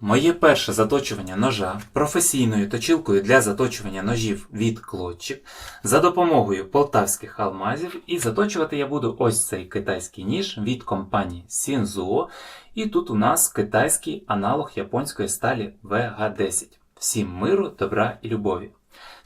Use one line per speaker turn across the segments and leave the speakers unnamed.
Моє перше заточування ножа професійною точилкою для заточування ножів від клотчик за допомогою полтавських алмазів. І заточувати я буду ось цей китайський ніж від компанії Sinzuo. І тут у нас китайський аналог японської сталі VG10. Всім миру, добра і любові.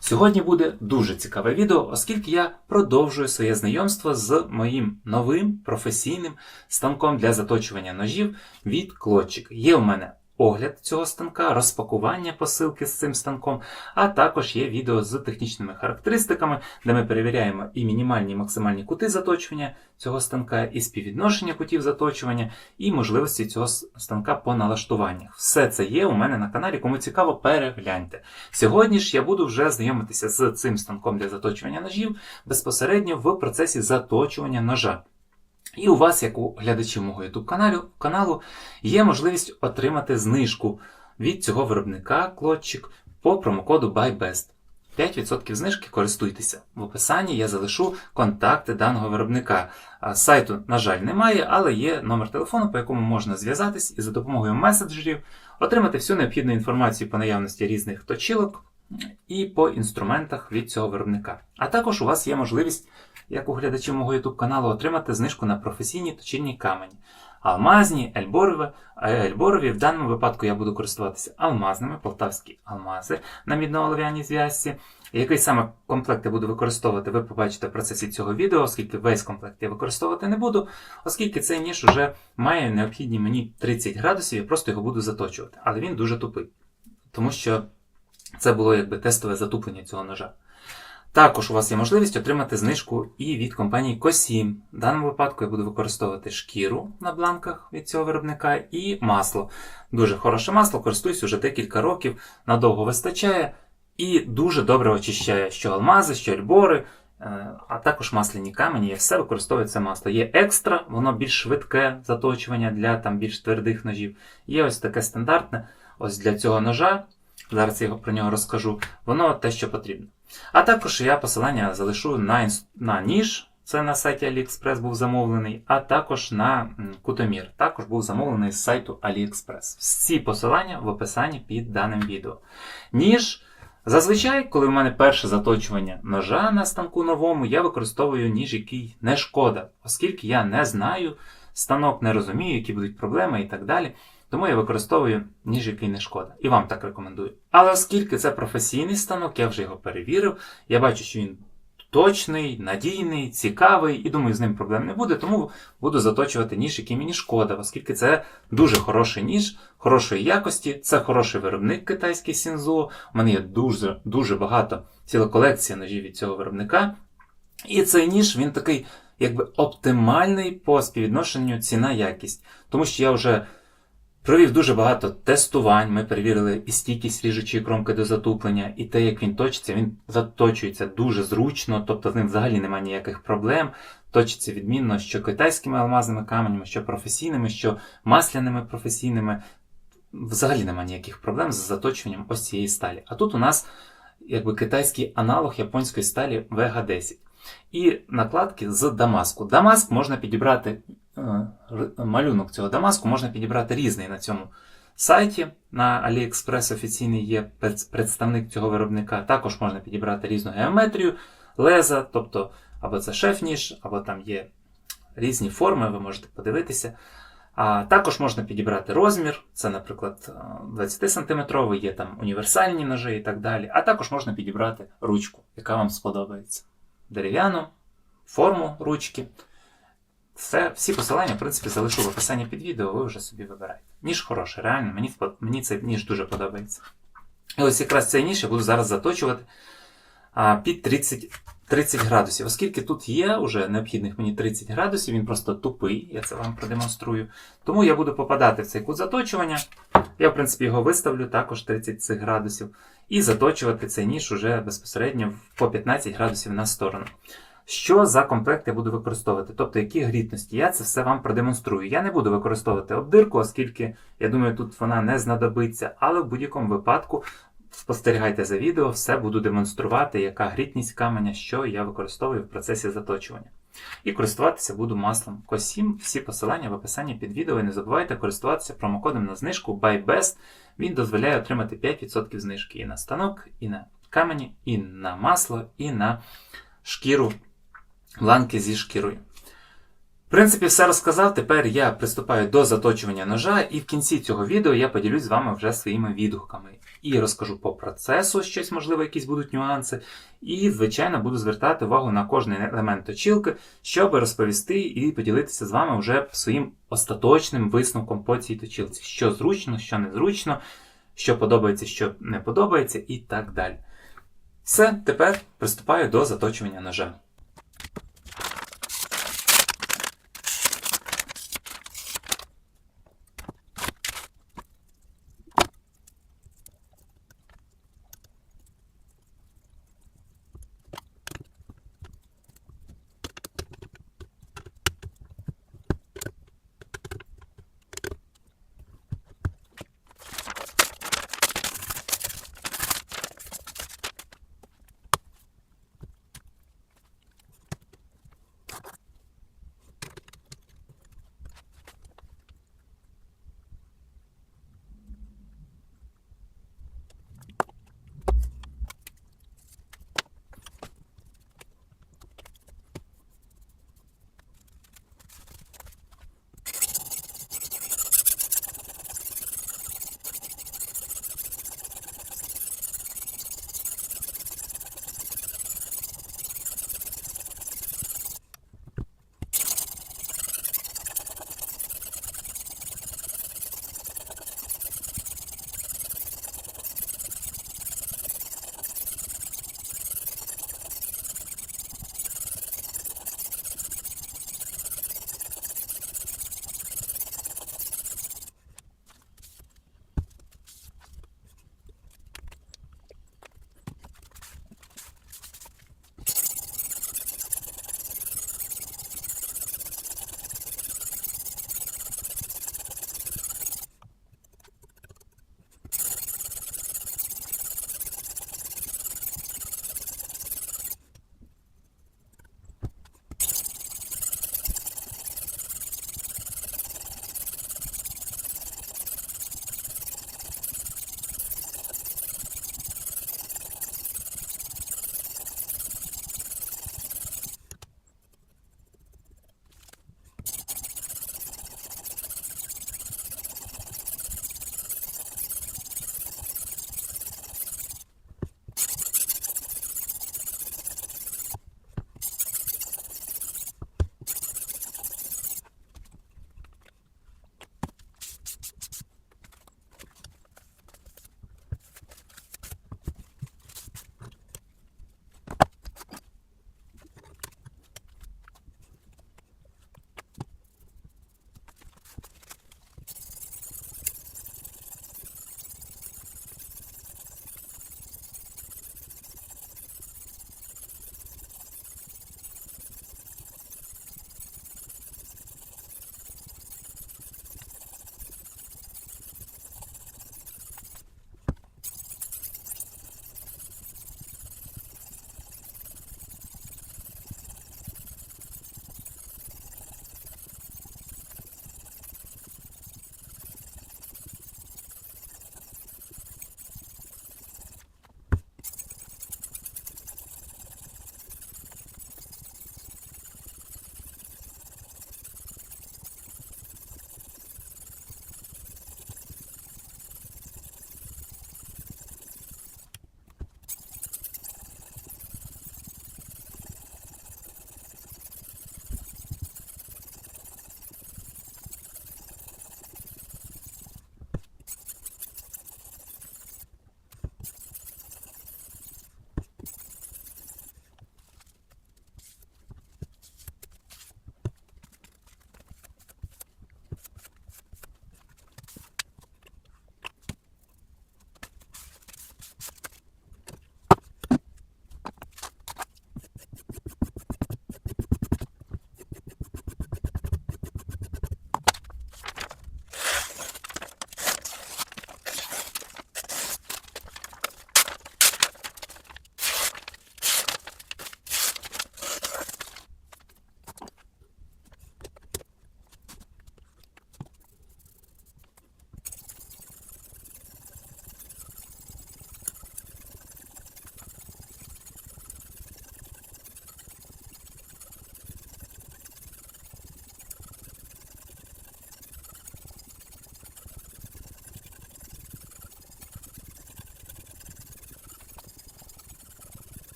Сьогодні буде дуже цікаве відео, оскільки я продовжую своє знайомство з моїм новим професійним станком для заточування ножів від клотчик. Є у мене огляд цього станка, розпакування посилки з цим станком, а також є відео з технічними характеристиками, де ми перевіряємо і мінімальні і максимальні кути заточування цього станка, і співвідношення кутів заточування, і можливості цього станка по налаштуваннях. Все це є у мене на каналі. Кому цікаво, перегляньте. Сьогодні ж я буду вже знайомитися з цим станком для заточування ножів безпосередньо в процесі заточування ножа. І у вас, як у глядачів мого YouTube каналу, є можливість отримати знижку від цього виробника клотчик по промокоду BuyBest. 5% знижки користуйтеся. В описанні я залишу контакти даного виробника. Сайту, на жаль, немає, але є номер телефону, по якому можна зв'язатись і за допомогою меседжерів отримати всю необхідну інформацію по наявності різних точилок і по інструментах від цього виробника. А також у вас є можливість, як у глядачів мого YouTube каналу, отримати знижку на професійні точильні камені. Алмазні, ельборові, е, ельборові. В даному випадку я буду користуватися алмазними, полтавські алмази на мідно-олов'яній зв'язці. Який саме комплект я буду використовувати, ви побачите в процесі цього відео, оскільки весь комплект я використовувати не буду, оскільки цей ніж вже має необхідні мені 30 градусів, я просто його буду заточувати. Але він дуже тупий, тому що це було якби тестове затуплення цього ножа. Також у вас є можливість отримати знижку і від компанії Косім. В даному випадку я буду використовувати шкіру на бланках від цього виробника і масло. Дуже хороше масло, користуюсь уже декілька років, надовго вистачає і дуже добре очищає що алмази, що ельбори, е, а також масляні камені. Я все використовую це масло. Є екстра, воно більш швидке заточування для там більш твердих ножів. Є ось таке стандартне, ось для цього ножа. Зараз я про нього розкажу. Воно те, що потрібно. А також я посилання залишу на, на ніж, це на сайті AliExpress був замовлений, а також на кутомір. Також був замовлений з сайту AliExpress. Всі посилання в описанні під даним відео. Ніж. Зазвичай, коли в мене перше заточування ножа на станку новому, я використовую ніж, який не шкода, оскільки я не знаю, станок не розумію, які будуть проблеми і так далі. Тому я використовую ніж, який не шкода. І вам так рекомендую. Але оскільки це професійний станок, я вже його перевірив, я бачу, що він точний, надійний, цікавий, і думаю, з ним проблем не буде, тому буду заточувати ніж, який мені шкода, оскільки це дуже хороший ніж, хорошої якості, це хороший виробник китайський Сінзо. У мене є дуже, дуже багато ціла колекція ножів від цього виробника. І цей ніж він такий, якби оптимальний по співвідношенню ціна-якість. Тому що я вже Провів дуже багато тестувань. Ми перевірили і стійкість ріжучої кромки до затуплення, і те, як він точиться, він заточується дуже зручно, тобто з ним взагалі немає ніяких проблем. Точиться відмінно що китайськими алмазними каменями, що професійними, що масляними професійними. Взагалі немає ніяких проблем з заточуванням ось цієї сталі. А тут у нас якби китайський аналог японської сталі VG10. І накладки з Дамаску. Дамаск можна підібрати малюнок цього Дамаску можна підібрати різний на цьому сайті. На AliExpress офіційний є представник цього виробника. Також можна підібрати різну геометрію, леза, тобто або це шеф-ніж, або там є різні форми, ви можете подивитися. А також можна підібрати розмір, це, наприклад, е, 20 см, є там універсальні ножи і так далі. А також можна підібрати ручку, яка вам сподобається. Дерев'яну, форму ручки. Все, всі посилання, в принципі, залишу в описанні під відео, ви вже собі вибираєте. Ніж хороший, реально, мені, мені цей ніж дуже подобається. І ось якраз цей ніж я буду зараз заточувати а, під 30, 30 градусів. Оскільки тут є вже необхідних мені 30 градусів, він просто тупий, я це вам продемонструю. Тому я буду попадати в цей кут заточування. Я, в принципі, його виставлю також 30 цих градусів. І заточувати цей ніж уже безпосередньо по 15 градусів на сторону. Що за комплект я буду використовувати, тобто які грітності, я це все вам продемонструю. Я не буду використовувати обдирку, оскільки, я думаю, тут вона не знадобиться, але в будь-якому випадку спостерігайте за відео, все буду демонструвати, яка грітність каменя, що я використовую в процесі заточування. І користуватися буду маслом Косім. Всі посилання в описанні під відео. І не забувайте користуватися промокодом на знижку BuyBest. Він дозволяє отримати 5% знижки і на станок, і на камені, і на масло, і на шкіру ланки зі шкірою. В принципі, все розказав. Тепер я приступаю до заточування ножа, і в кінці цього відео я поділюсь з вами вже своїми відгуками. І розкажу по процесу щось, можливо, якісь будуть нюанси. І, звичайно, буду звертати увагу на кожний елемент точілки, щоб розповісти і поділитися з вами вже своїм остаточним висновком по цій точілці. Що зручно, що незручно, що подобається, що не подобається, і так далі. Все, тепер приступаю до заточування ножа.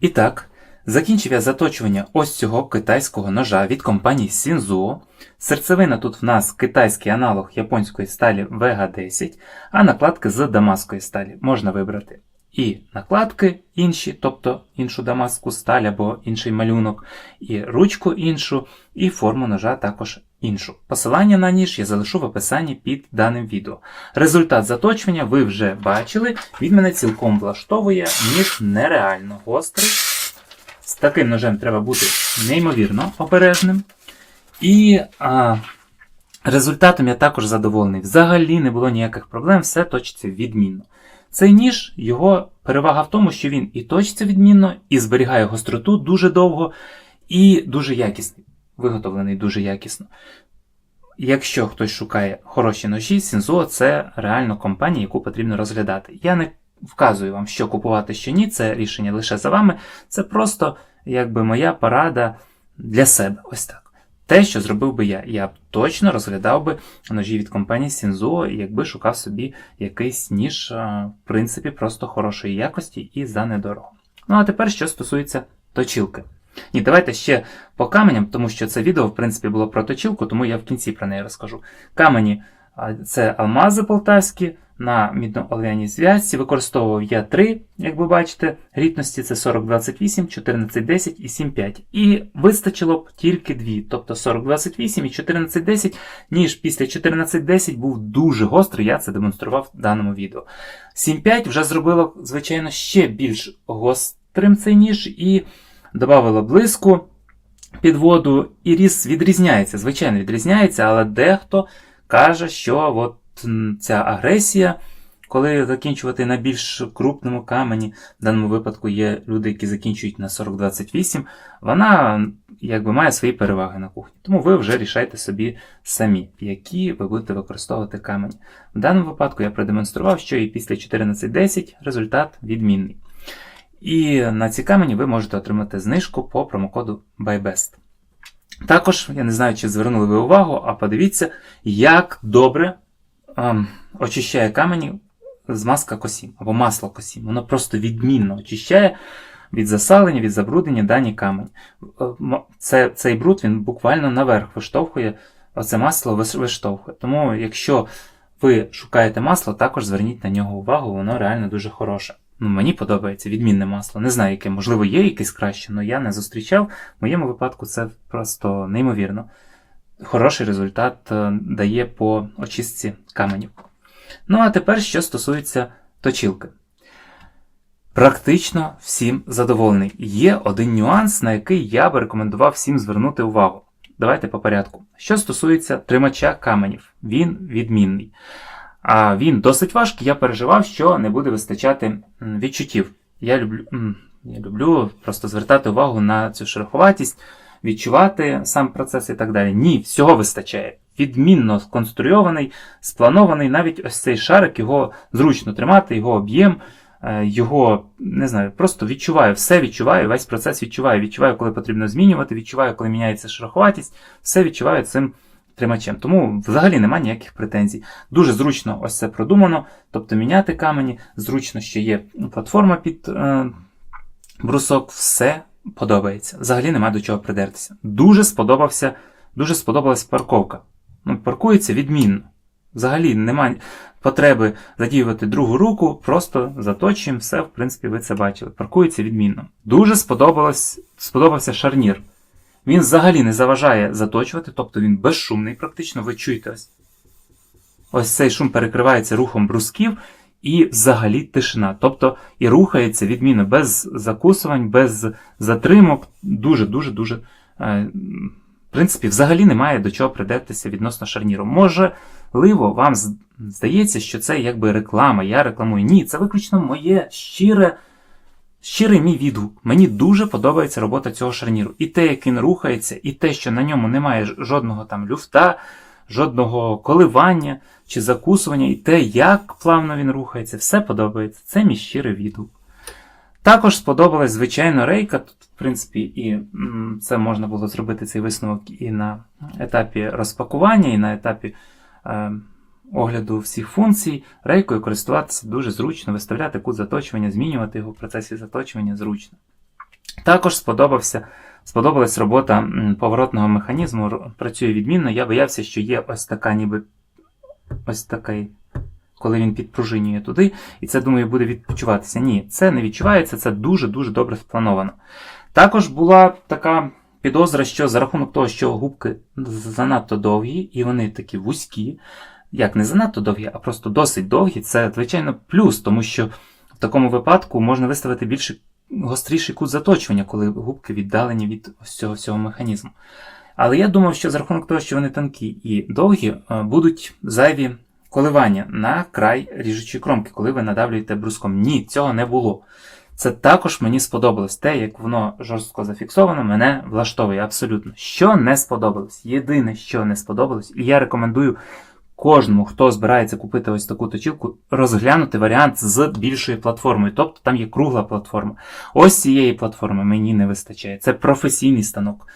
І так, закінчив я заточування ось цього китайського ножа від компанії Shinzo. Серцевина тут в нас китайський аналог японської сталі VG10, а накладки з дамаської сталі можна вибрати. І накладки інші, тобто іншу дамаску сталь або інший малюнок, і ручку іншу, і форму ножа також іншу. Посилання на ніж я залишу в описанні під даним відео. Результат заточування ви вже бачили. Він мене цілком влаштовує, ніж нереально гострий. З таким ножем треба бути неймовірно обережним. І а, результатом я також задоволений. Взагалі не було ніяких проблем, все точиться відмінно. Цей ніж, його перевага в тому, що він і точиться відмінно, і зберігає гостроту дуже довго, і дуже якісний. Виготовлений дуже якісно. Якщо хтось шукає хороші ножі, Сінзо це реально компанія, яку потрібно розглядати. Я не вказую вам, що купувати, що ні, це рішення лише за вами. Це просто якби моя порада для себе. Ось так. Те, що зробив би я, я б точно розглядав би ножі від компанії Shinzo, якби шукав собі якийсь ніж, в принципі, просто хорошої якості і за недорого. Ну а тепер, що стосується точилки. Ні, давайте ще по каменям, тому що це відео, в принципі, було про точилку, тому я в кінці про неї розкажу. Камені це алмази полтавські на мідно-олов'яній зв'язці. Використовував я три, як ви бачите, рідності це 4028, 1410 і 7,5. І вистачило б тільки дві, тобто 4028 і 1410, ніж після 1410 був дуже гострий, я це демонстрував в даному відео. 7,5 вже зробило, звичайно, ще більш гострим цей ніж і додавало блиску під воду, і різ відрізняється, звичайно, відрізняється, але дехто каже, що от ця агресія, коли закінчувати на більш крупному камені, в даному випадку є люди, які закінчують на 4028, вона якби має свої переваги на кухні. Тому ви вже рішайте собі самі, які ви будете використовувати камені. В даному випадку я продемонстрував, що і після 1410 результат відмінний. І на ці камені ви можете отримати знижку по промокоду BuyBest. Також, я не знаю, чи звернули ви увагу, а подивіться, як добре ем, очищає камені змазка косім або масло косім. Воно просто відмінно очищає від засалення, від забруднення дані камені. Це, Цей бруд він буквально наверх виштовхує, оце масло виштовхує. Тому, якщо ви шукаєте масло, також зверніть на нього увагу, воно реально дуже хороше. Ну, Мені подобається відмінне масло. Не знаю, яке, можливо, є якесь краще, але я не зустрічав. В моєму випадку це просто неймовірно. Хороший результат е, дає по очистці каменів. Ну, а тепер, що стосується точилки. Практично всім задоволений. Є один нюанс, на який я би рекомендував всім звернути увагу. Давайте по порядку. Що стосується тримача каменів, він відмінний. А він досить важкий, я переживав, що не буде вистачати відчуттів. Я люблю я люблю просто звертати увагу на цю шероховатість, відчувати сам процес і так далі. Ні, всього вистачає. Відмінно сконструйований, спланований, навіть ось цей шарик, його зручно тримати, його об'єм, е, його, не знаю, просто відчуваю, все відчуваю, весь процес відчуваю. Відчуваю, коли потрібно змінювати, відчуваю, коли міняється шероховатість, все відчуваю цим тримачем. Тому взагалі немає ніяких претензій. Дуже зручно ось це продумано, тобто міняти камені, зручно, що є платформа під е, брусок, все подобається. Взагалі немає до чого придертися. Дуже сподобався, дуже сподобалась парковка. Ну, Паркується відмінно. Взагалі немає потреби задіювати другу руку, просто заточуємо все, в принципі, ви це бачили. Паркується відмінно. Дуже сподобалось, сподобався шарнір. Він взагалі не заважає заточувати, тобто він безшумний, практично, ви чуєте ось. Ось цей шум перекривається рухом брусків, і взагалі тишина. Тобто і рухається відмінно, без закусувань, без затримок. Дуже-дуже-дуже. Е, в принципі, взагалі немає до чого придертися відносно шарніру. Можливо, вам здається, що це якби реклама, я рекламую. Ні, це виключно моє щире. Щирий мій відгук. Мені дуже подобається робота цього шарніру. І те, як він рухається, і те, що на ньому немає жодного там люфта, жодного коливання чи закусування, і те, як плавно він рухається, все подобається. Це мій щирий відгук. Також сподобалась, звичайно, рейка. Тут, в принципі, і це можна було зробити цей висновок і на етапі розпакування, і на етапі. Е, огляду всіх функцій, рейкою користуватися дуже зручно, виставляти кут заточування, змінювати його в процесі заточування зручно. Також сподобався, сподобалась робота поворотного механізму. Працює відмінно. Я боявся, що є ось така, ніби ось такий, коли він підпружинює туди, і це, думаю, буде відчуватися. Ні, це не відчувається, це дуже-дуже добре сплановано. Також була така підозра, що за рахунок того, що губки занадто довгі, і вони такі вузькі, як не занадто довгі, а просто досить довгі, це, звичайно, плюс, тому що в такому випадку можна виставити більше гостріший кут заточування, коли губки віддалені від ось цього всього механізму. Але я думав, що за рахунок того, що вони тонкі і довгі, е, будуть зайві коливання на край ріжучої кромки, коли ви надавлюєте бруском. Ні, цього не було. Це також мені сподобалось. Те, як воно жорстко зафіксовано, мене влаштовує абсолютно. Що не сподобалось? Єдине, що не сподобалось, і я рекомендую кожному, хто збирається купити ось таку точилку, розглянути варіант з більшою платформою. Тобто там є кругла платформа. Ось цієї платформи мені не вистачає. Це професійний станок.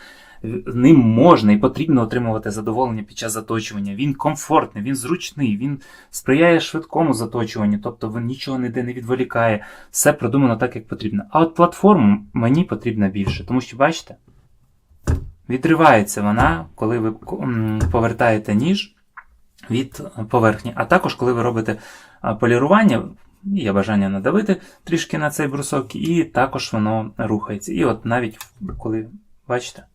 Ним можна і потрібно отримувати задоволення під час заточування. Він комфортний, він зручний, він сприяє швидкому заточуванню, тобто він нічого ніде не відволікає, все продумано так, як потрібно. А от платформу мені потрібна більше, тому що, бачите, відривається вона, коли ви повертаєте ніж від поверхні. А також, коли ви робите полірування, є бажання надавити трішки на цей брусок, і також воно рухається. І от навіть коли, бачите,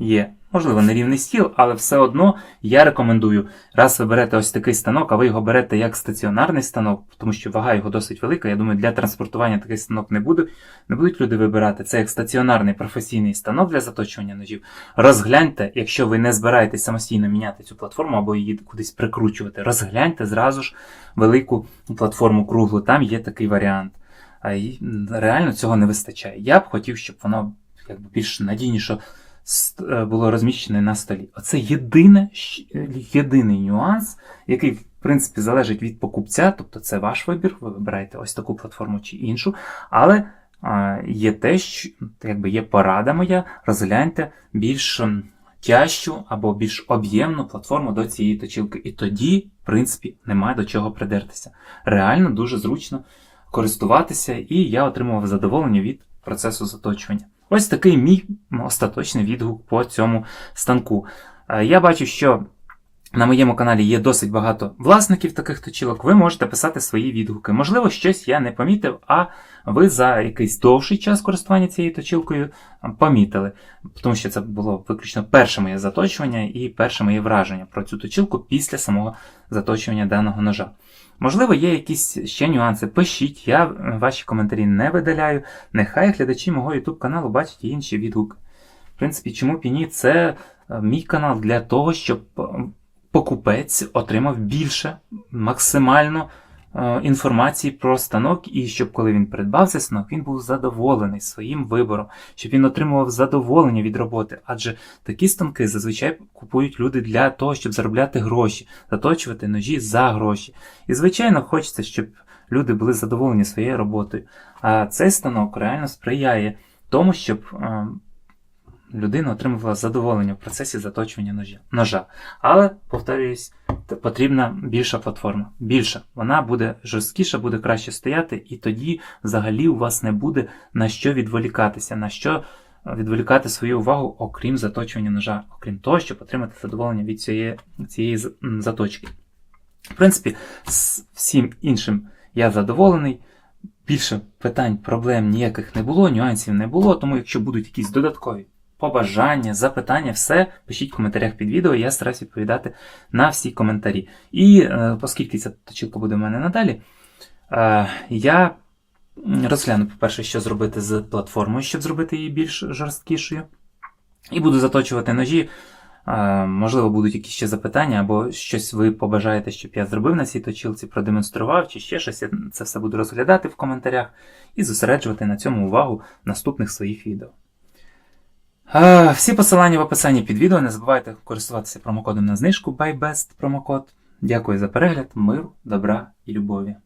є. Можливо, нерівний стіл, але все одно я рекомендую, раз ви берете ось такий станок, а ви його берете як стаціонарний станок, тому що вага його досить велика. Я думаю, для транспортування такий станок не буде. Не будуть люди вибирати. Це як стаціонарний професійний станок для заточування ножів. Розгляньте, якщо ви не збираєтесь самостійно міняти цю платформу або її кудись прикручувати, розгляньте зразу ж велику платформу круглу. Там є такий варіант. А реально цього не вистачає. Я б хотів, щоб воно якби більш надійніше було розміщене на столі. Оце єдине, е, єдиний нюанс, який, в принципі, залежить від покупця, тобто це ваш вибір, ви вибираєте ось таку платформу чи іншу. Але є те, що якби є порада моя, розгляньте більш тяжчу або більш об'ємну платформу до цієї точилки. І тоді, в принципі, немає до чого придертися. Реально дуже зручно користуватися, і я отримував задоволення від процесу заточування. Ось такий мій остаточний відгук по цьому станку. Е, Я бачу, що на моєму каналі є досить багато власників таких точілок. Ви можете писати свої відгуки. Можливо, щось я не помітив, а ви за якийсь довший час користування цією точілкою помітили. Тому що це було виключно перше моє заточування і перше моє враження про цю точілку після самого заточування даного ножа. Можливо, є якісь ще нюанси. Пишіть, я е, ваші коментарі не видаляю. Нехай глядачі мого YouTube каналу бачать інші відгуки. В принципі, чому б і ні? Це е, мій канал для того, щоб е, покупець отримав більше максимально інформації про станок, і щоб коли він придбав цей станок, він був задоволений своїм вибором, щоб він отримував задоволення від роботи. Адже такі станки зазвичай купують люди для того, щоб заробляти гроші, заточувати ножі за гроші. І, звичайно, хочеться, щоб люди були задоволені своєю роботою. А цей станок реально сприяє тому, щоб е, людина отримувала задоволення в процесі заточування ножа. Але, повторююсь, потрібна більша платформа. Більша. Вона буде жорсткіша, буде краще стояти, і тоді взагалі у вас не буде на що відволікатися, на що е, відволікати свою увагу, окрім заточування ножа, окрім того, щоб отримати задоволення від цієї, цієї заточки. В принципі, з всім іншим я задоволений. Більше питань, проблем ніяких не було, нюансів не було, тому якщо будуть якісь додаткові побажання, запитання, все пишіть в коментарях під відео, я стараюсь відповідати на всі коментарі. І е, оскільки ця точилка буде в мене надалі, е, я розгляну, по-перше, що зробити з платформою, щоб зробити її більш жорсткішою. І буду заточувати ножі. Е, Можливо, будуть якісь ще запитання, або щось ви побажаєте, щоб я зробив на цій точилці, продемонстрував, чи ще щось. Я це все буду розглядати в коментарях і зосереджувати на цьому увагу в наступних своїх відео. Е, Всі посилання в описанні під відео. Не забувайте користуватися промокодом на знижку BuyBest промокод. Дякую за перегляд, миру, добра і любові.